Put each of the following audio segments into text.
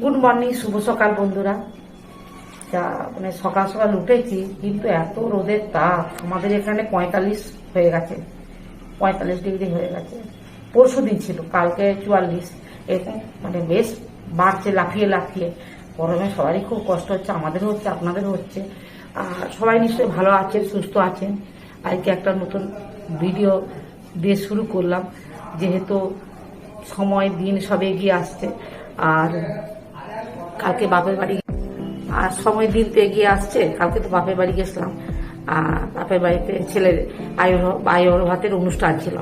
Good morning, শুভ সকাল বন্ধুরা। যা মানে সকাল সকাল উঠেছি, কিন্তু এত রোদের তাপ, আমাদের এখানে পঁয়তাল্লিশ হয়ে গেছে। পঁয়তাল্লিশ ডিগ্রি হয়ে গেছে। পরশু দিন ছিল, কালকে চুয়াল্লিশ। এরকম মানে বেশ বাড়ছে, লাফিয়ে লাফিয়ে। গরমে সবারই খুব কষ্ট হচ্ছে, আমাদেরও হচ্ছে, আপনাদেরও হচ্ছে। আর সবাই নিশ্চয়ই ভালো আছেন, সুস্থ আছেন। আজকে একটা নতুন ভিডিও দিয়ে শুরু করলাম, যেহেতু সময় দিন সব এগিয়ে আসছে। আর কালকে বাপের বাড়ি আর সময় দিন তো এগিয়ে আসছে, কালকে তো বাপের বাড়ি গেছিলাম। বাপের বাড়িতে ছেলের আয়ুর আয়ুর ভাতের অনুষ্ঠান ছিল।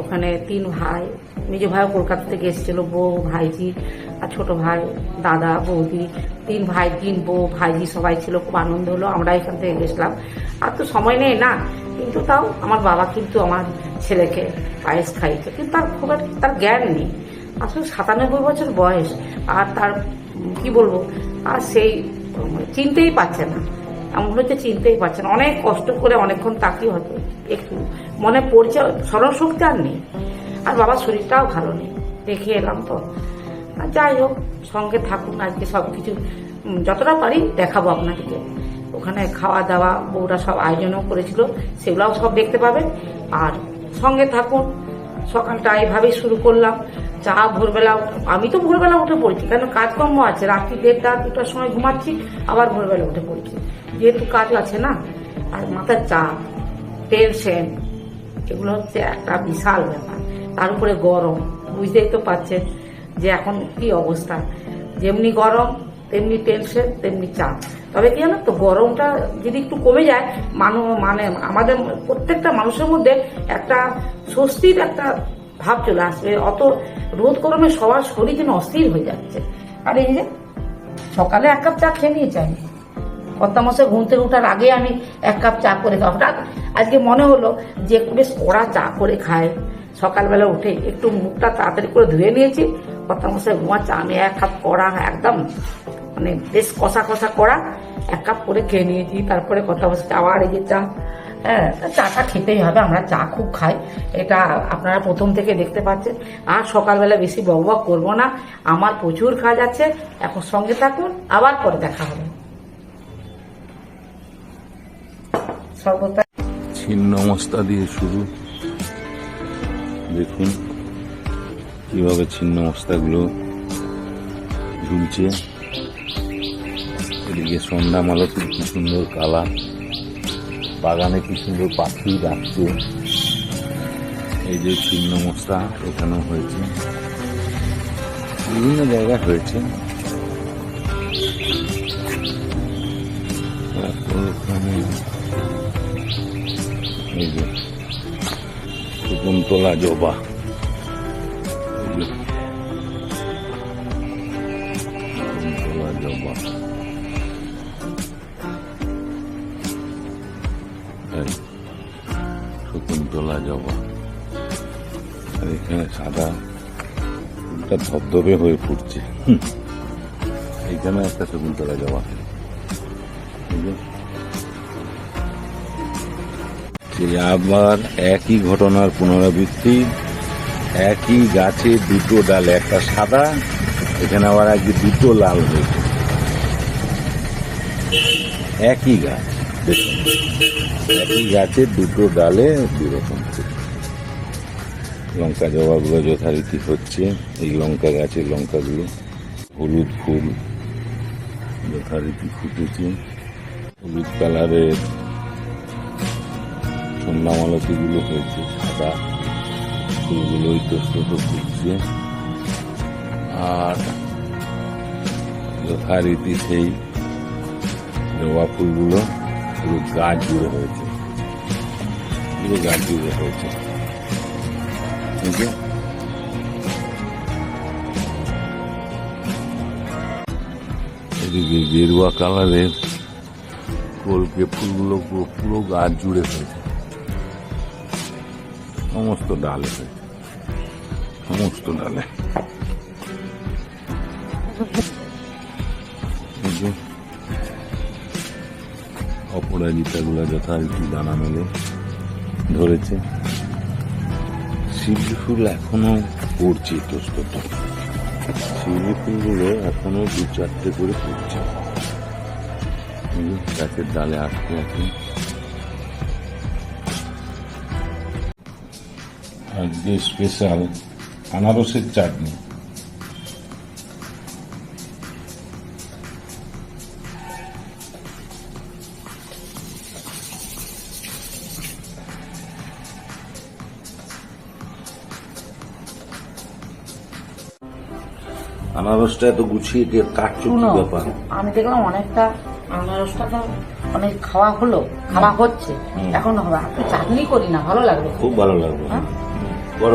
ওখানে তিন ভাই মেজ ভাইও কলকাতা থেকে এসেছিল, বউ, ভাইজি, আর ছোট ভাই, দাদা, বৌদি। তিন ভাই, তিন বউ, ভাইজি সবাই ছিল, খুব আনন্দ হলো, আমরা এখান থেকে গেছিলাম। আর তো সময় নেই না, কিন্তু তাও আমার বাবা কিন্তু আমার ছেলেকে পায়েস খাইয়েছে। কিন্তু তার খুব একটা তার জ্ঞান নেই। আসলে সাতানব্বই বছর বয়স, আর তার কি বলব? আর সেই চিনতেই পারছে না। এমন হচ্ছে চিনতেই পারছে না। অনেক কষ্ট করে অনেকক্ষণ তাকিয়ে হয়তো একটু মনে পড়ছে স্মরণ শক্তি আর নেই। আর বাবার শরীরটাও ভালো নেই। দেখে এলাম তো। যাই হোক, সঙ্গে থাকুন, আজকে সব কিছু যতটা পারি দেখাবো আপনাদেরকে। ওখানে খাওয়া দাওয়া বউরা সব আয়োজনও করেছিল, সেগুলোও সব দেখতে পাবেন। আর সঙ্গে থাকুন সকালটা এইভাবেই শুরু করলাম। চা ভোরবেলা আমি তো ভোরবেলা উঠে পড়ছি, কেন কাজকর্ম আছে? রাত্রি দেড়টা, দুটার সময় ঘুমাচ্ছি, আবার ভোরবেলা উঠে পড়ছি। যেহেতু কাজ আছে না, আর মাথার চাপ টেনশন এগুলো হচ্ছে একটা বিশাল ব্যাপার। তার উপরে গরম, বুঝতেই তো পারছেন যে এখন কি অবস্থা। যেমনি গরম, তেমনি টেনশন তেমনি চাপ তবে কি জানো তো, গরমটা যদি একটু কমে যায় মানুষ মানে আমাদের প্রত্যেকটা মানুষের মধ্যে একটা স্বস্তির একটা ভাব চলে আসবে। অত রোদ গরমে সবার শরীর যেন অস্থির হয়ে যাচ্ছে। আর এই যে সকালে এক কাপ চা খেয়ে নিয়ে চাই কর্তা মশাই ঘুম থেকে ওঠার আগে আমি এক কাপ চা করে খাই। হঠাৎ আজকে মনে হলো যে একটু বেশ কড়া চা করে খায় সকালবেলা উঠে একটু মুখটা তাড়াতাড়ি করে ধুয়ে নিয়েছি। কর্তা মশাই চা আমি এক কাপ কড়া একদম মানে বেশ কষা কষা করা। এক কাপ করে খেয়ে নিয়েছি তারপরে কর্তা মশাই আবার এই যে চা। হ্যাঁ চাটা খেতেই হবে, আমরা চা খুব খাই। এটা আপনারা প্রথম থেকে দেখতে পাচ্ছেন। আর সকালবেলা বেশি বকবক বক করব না। আমার প্রচুর কাজ আছে, এখন সঙ্গে থাকুন, আবার পরে দেখা হবে। সর্বদা ছিন্ন মস্তা দিয়ে শুরু। দেখুন কীভাবে ছিন্ন মস্তাগুলো ঝুলছে। এদিকে সন্ধ্যা মালতির কি সুন্দর কালা। বাগানে কি সুন্দর পাখি ডাকছে। এই যে ছিন্ন মস্তা এখানেও হয়েছে। বিভিন্ন জায়গায় হয়েছে। এই যে শকুন্তলা জবা। শকুন্তলা জবা। শকুন্তলা জবা। আর এখানে সাদা ফুলটা ধবধবে হয়ে ফুটছে। হুম। এইখানে একটা শকুন্তলা জবা আবার একই ঘটনার পুনরাবৃত্তি, একই গাছে দুটো ডালে, একটা সাদা, এখানে আবার আজকে দুটো লাল হয়েছে। একই গাছ। একই গাছে দুটো ডালে দুরকম লঙ্কা জবাগুলো যথারীতি হচ্ছে। এই লঙ্কা গাছের লঙ্কাগুলো হলুদ ফুল যথারীতি ফুটেছে। হলুদ কালারের সন্ধ্যামালতি গুলো হয়েছে, সাদা ফুলগুলো ইতস্তত ফুটছে। আর যথারীতি সেই জবা ফুলগুলো পুরো গাছ জুড়ে হয়েছে পুরো গাছ জুড়ে হয়েছে এদিকে গেরুয়া কালারের কলকে ফুলগুলো পুরো পুরো গাছ জুড়ে হয়েছে সমস্ত ডালে সমস্ত ডালে অপরাজিতাগুলো যথারীতি দানা মেলে, ধরেছে। শিবলি ফুল এখনও পড়ছে ইতস্তত শিউলি ফুলগুলো এখনও দু চারটে করে পড়ছে। গাছের ডালে আটকে আছে আজকে স্পেশাল আনারসের চাটনি। আনারসটা এত গুছিয়ে দিয়ে কাটছো কি ব্যাপার? আমি দেখলাম অনেকটা আনারসটা তো অনেক খাওয়া হলো খাওয়া হচ্ছে। এখন চাটনি করি না ভালো লাগবে। খুব ভালো লাগবে। হ্যাঁ? বড়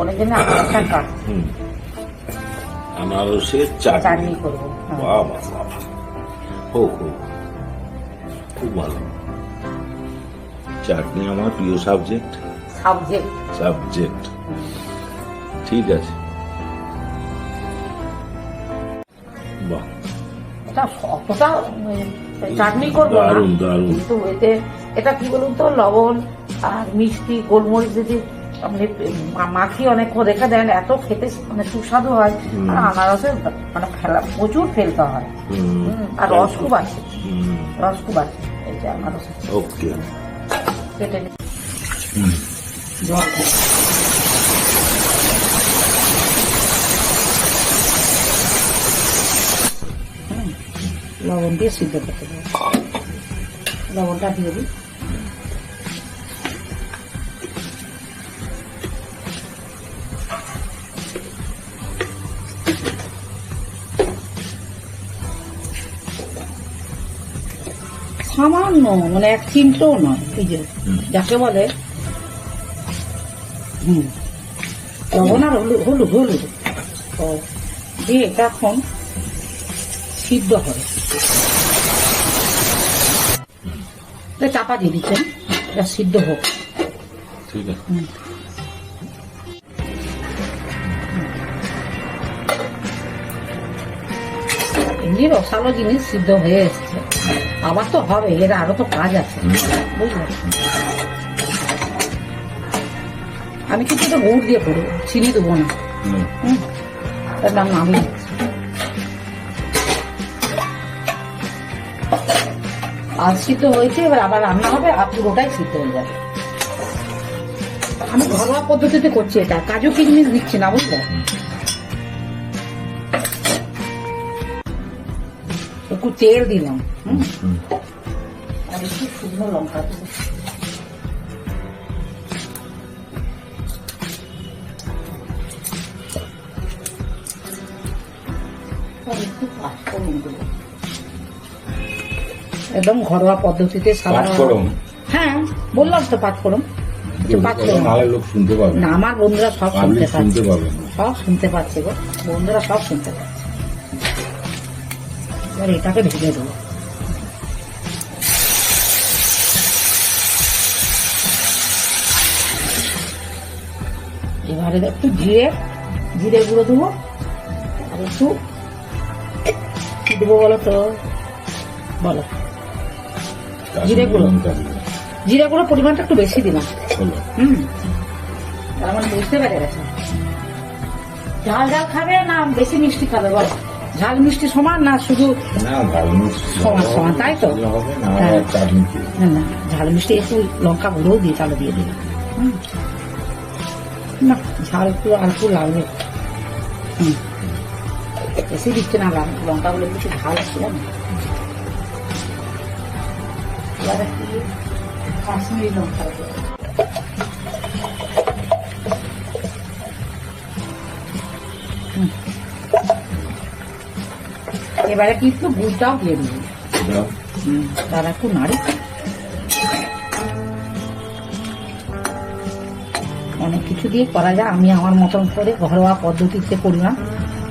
অনেক দিনে আনারসটা কাট আনারসের চাটনি। করব হ্যাঁ। বাবা হোক হোক খুব ভালো। চাটনি আমার প্রিয় সাবজেক্ট সাবজেক্ট সাবজেক্ট ঠিক আছে। বাহ এটা অতটা চাটনি করব না। কিন্তু এতে এটা কি বলুন তো লবণ আর মিষ্টি গোলমরিচ যদি আপনি মা- মাখিয়ে অনেকক্ষণ রেখে দেন এত খেতে মানে সুস্বাদু হয়। আর আনারসের মানে ফেলা প্রচুর ফেলতে হয়। আর রস খুব আছে। রস খুব আছে। এই যে আনারসের ওকে। কেটে। জল লবণ দিয়ে সিদ্ধ করতে দেবো লবণটা দিয়ে দিই। সামান্য মানে এক চিমটেও নয়, এই যে যাকে বলে হুম লবণ আর হলুদ হলুদ হলুদ। দিয়ে এটা এখন সিদ্ধ হবে এটা চাপা দিয়ে দিচ্ছেন এটা সিদ্ধ হোক। ঠিক আছে। এমনি রসালো জিনিস সিদ্ধ হয়ে এসছে। আবার তো হবে এর আরও তো কাজ আছে। বুঝলেন? আমি কিন্তু গুড় দিয়ে করব চিনি দেবো না। হুম, তার নাম নামিয়ে আজ সিদ্ধ হয়েছে এবার আবার রান্না হবে আর পুরোটাই সিদ্ধ হয়ে যাবে। আমি ঘরোয়া পদ্ধতিতে করছি এটা কাজু কিশমিশ দিচ্ছি না বুঝলে? একটু তেল দিলাম আর একটু শুকনো লঙ্কা আর একটু দেবো। একদম ঘরোয়া পদ্ধতিতে সাদা হ্যাঁ বললাম তো পাবে। না আমার বন্ধুরা সব শুনতে পাচ্ছে। সব শুনতে পাচ্ছে গো। বন্ধুরা সব শুনতে পাচ্ছে। এবার এটাকে ভেজে দেবো। এবারে একটু জিরে জিরে গুঁড়ো দেবো। আর একটু দেবো বলো তো? বলো। জিরে গুঁড়ো। লঙ্কা জিরে গুঁড়ো পরিমাণটা একটু বেশি দিলাম। হুম। তার মানে বুঝতে পেরে গেছে। ঝাল ঝাল খাবে না বেশি মিষ্টি খাবে বল। ঝাল মিষ্টি সমান না শুধু সমান সমান, তাই তো? না হ্যাঁ। না না ঝাল মিষ্টি একটু লঙ্কা গুঁড়োও দিয়ে তাহলে দিয়ে দিলাম। না ঝাল একটু অল্প লাগবে হুম। বেশি দিচ্ছে না লাল- লঙ্কাগুলো কিছু ঝাল ছিল না এবার একটু কাশ্মীরি লঙ্কা। এবারে কিন্তু গুড়টাও দিয়ে দিবি? তার একটু নাড়ি। অনেক কিছু দিয়ে করা যায়। আমি আমার মতন করে ঘরোয়া পদ্ধতিতে করলাম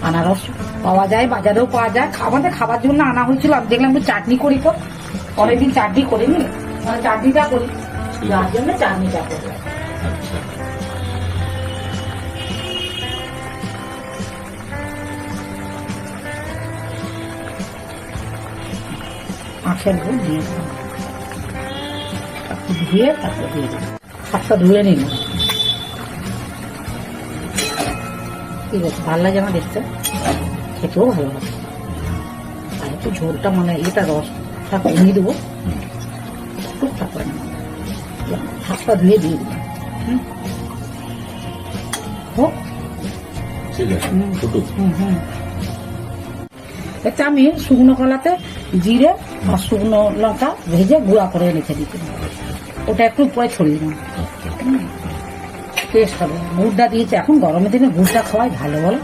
আনারস পাওয়া যায় বাজারেও পাওয়া যায়। আমাদের খাবার জন্য আনা হয়েছিল। আমি দেখলাম একটু চাটনি করি তো। অনেকদিন চাটনি করিনি মানে চাটনিটা করি যার জন্য চাটনিটা করলাম আচ্ছা। আখের গুড় দিয়ে দিলাম। ধুয়ে তারপর দিয়ে দিলাম। হাতটা ধুয়ে নিলাম। কি বলছে ভালো লাগে আমার দেখতে? খেতেও ভালো লাগে। আর একটু ঝোলটা মানে এটা রসটা কমিয়ে দেবো। হাতটা ধুয়ে দিয়ে হুম হোক এটা আমি শুকনো কলাতে জিরে আর শুকনো লঙ্কা ভেজে গুঁড়া করে রেখে দিতে ওটা একটু পরে ছড়িয়ে দিলাম টেস্ট হবে। গুড়টা দিয়েছে। এখন গরমের দিনে গুড়টা খাওয়াই ভালো বলো?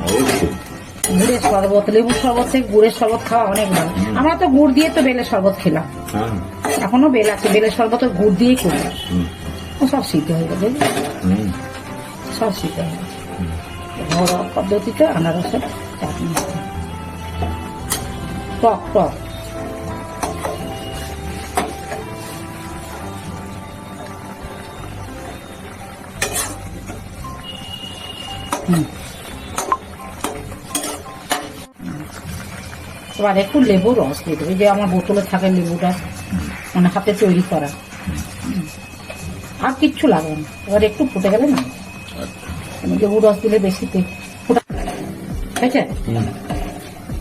গুড়ের শরবত লেবুর শরবত থেকে গুড়ের শরবত খাওয়া অনেক ভালো। আমরা তো গুড় দিয়ে তো বেলের শরবত খেলাম। হ্যাঁ। এখনও বেল আছে বেলের শরবত গুড় দিয়েই করি। সব সিদ্ধ হয়ে বুঝলি? সব সিদ্ধ হয়ে গেছে। ঘরোয়া পদ্ধতিতে আনারসের চাটনি। টক টক। হুম। এবার একটু লেবু রস দিয়ে দেবে। যে আমার বোতলে থাকে লেবুটা মানে হাতে তৈরি করা। আর কিচ্ছু লাগবে না। এবার একটু ফুটে গেলে না। আমি লেবু রস দিলে বেশি ফোটা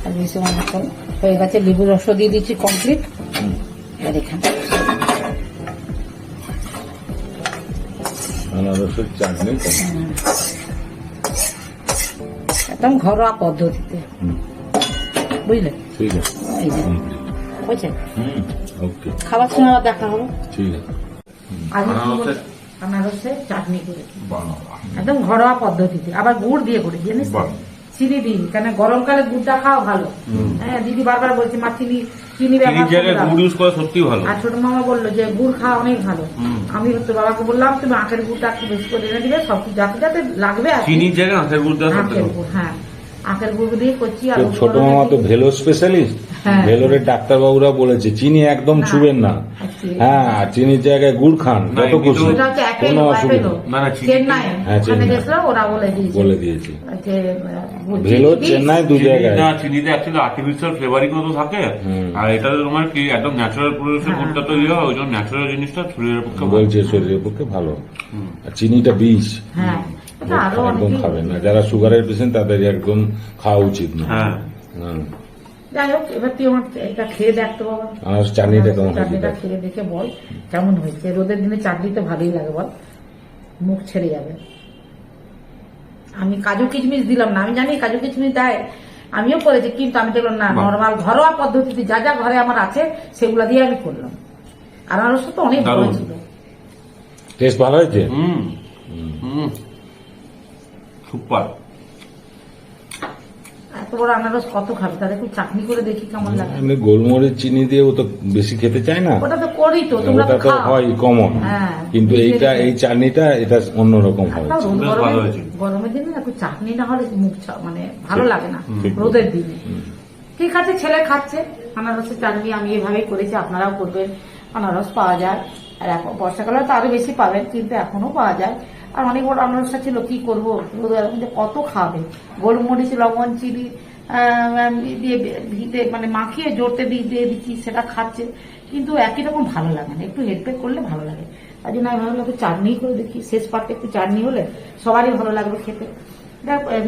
আর বেশি মনে হয়ে গেছে লেবু রসও দিয়ে দিচ্ছি কমপ্লিট। এবার এখানে। আনারসের চাটনি একদম ঘরোয়া পদ্ধতিতে। বুঝলে? ঠিক আছে। এই যে কমপ্লিট হয়েছে ওকে। খাবার সময় আবার দেখা হবে। ঠিক আছে। আনারসের চাটনি করেছি একদম ঘরোয়া পদ্ধতিতে। আবার গুড় দিয়ে করি জানিস চিনি দিই কেন গরমকালে গুড়টা খাওয়া ভালো। হ্যাঁ দিদি বারবার বলছে মা চিনি চিনি ব্যবহার চিনির জায়গায় করো না। গুড় ইউজ করা সত্যি ভালো। আর ছোট মামা বলল যে গুড় খাওয়া অনেক ভালো। আমি তো বাবাকে বললাম তুমি আখের গুড়টা একটু বেশি করে এনে দিবে সব কিছু যাতে যাতে লাগবে আর চিনির জায়গায় আখের গুড় দেওয়া হ্যাঁ। আখের গুড় দিয়ে করছি আর ছোট মামা তো ভেলোর স্পেশালিস্ট হ্যাঁ। ভেলোরের ডাক্তারবাবুরা বলেছে চিনি একদম না। ছুবেন না। আচ্ছা। হ্যাঁ আর চিনির জায়গায় গুড় খান যত খুশি। কোনো অসুবিধা না, না, চিনি- হ্যাঁ, চেন্নাই। ওরা বলে দিয়েছে। বলে দিয়েছি। যে ভেলোর চেন্নাই দু জায়গায় না চিনিতে অ্যাকচুয়ালি আর্টিফিশিয়াল ফ্লেভারিং তো থাকে। আর এটা তোমার কি একদম ন্যাচারাল হ্যাঁ। গুড়টা তৈরি হয় ওই জন্য ন্যাচারাল জিনিসটা শরীরের পক্ষে ভালো। বলছে শরীরের পক্ষে ভালো। আর চিনিটা বিষ। হ্যাঁ। একদম খাবেন না। যারা সুগারের পেশেন্ট তাদের একদম খাওয়া উচিত না। হ্যাঁ। যাই হোক এবার তুই আমার এটা খেয়ে দেখতো বাবা। আর চাটনিটা কেমন চাটনিটা খেয়ে দেখে বল কেমন হয়েছে। রোদের দিনে চাটনি তো ভালোই লাগে বল। মুখ ছেড়ে যাবে। আমি কাজু কিচমিচ দিলাম না। আমি জানি কাজু কিচমিচ দেয়। আমিও করেছি কিন্তু আমি দেখলাম না। নর্মাল ঘরোয়া পদ্ধতিতে যা যা ঘরে আমার আছে সেগুলো দিয়ে আমি করলাম। আনারস তো অনেক ভালো। ছিল। টেস্ট ভালো হয়েছে? হুম। হুম। সুপার। এত বড় আনারস কত খাবে? তাদের একটু চাটনি করে দেখি কেমন লাগে। এমনি গোলমরিচ চিনি দিয়ে ও তো বেশি খেতে চায় না। ওটা তো করি তো তোমরা ওটা তো হয় কমন হ্যাঁ। কিন্তু এইটা এই চাটনিটা এটা অন্যরকম হয়েছে। গরমের দিনে একটু চাটনি না হলে মুখ মানে ভালো ঠিক। লাগে না রোদের দিনে। ঠিক আছে ছেলে খাচ্ছে। আনারসের চাটনি আমি এভাবেই করেছি আপনারাও করবেন। আনারস পাওয়া যায়। আর এখন বর্ষাকালে তো আরও বেশি পাবেন কিন্তু এখনও পাওয়া যায়। আর অনেক বড় আনারসটা ছিল, কি করব? কত খাবে? গোলমরিচ, লবণ, চিনি দিয়ে ভিতে মানে মাখিয়ে জোরতে দিয়ে দিচ্ছি, সেটা খাচ্ছে। কিন্তু একই রকম ভালো লাগে না। একটু হেডপেক করলে ভালো লাগে। তাই জন্য আমি ভাবলাম চাটনি করে দেখি। শেষ পার্টে একটু চাটনি হলে সবারই ভালো লাগবে খেতে।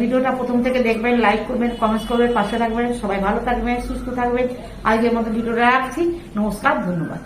ভিডিওটা প্রথম থেকে দেখবেন লাইক করবেন কমেন্টস করবেন, পাশে থাকবেন। সবাই ভালো থাকবেন, সুস্থ থাকবেন। আজকের মতো ভিডিওটা রাখছি। নমস্কার, ধন্যবাদ।